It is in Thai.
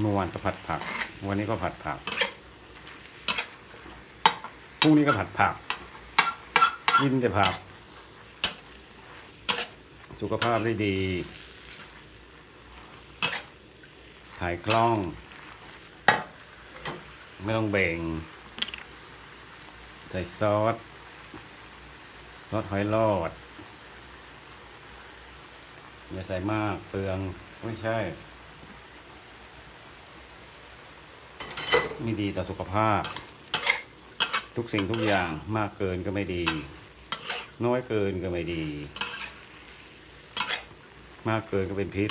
เมื่อวานก็ผัดผัก วันนี้ก็ผัดผักพรุ่งนี้ก็ผัดผัก กินแต่ผัก สุขภาพได้ดี ถ่ายคล่อง ไม่ต้องเบ่ง ใส่ซอส ซอสหอยลอดอย่าใส่มากเปลือง ไม่ใช่ ไม่ดีต่อสุขภาพ ทุกสิ่งทุกอย่างมากเกินก็ไม่ดี น้อยเกินก็ไม่ดี มากเกินก็เป็นพิษ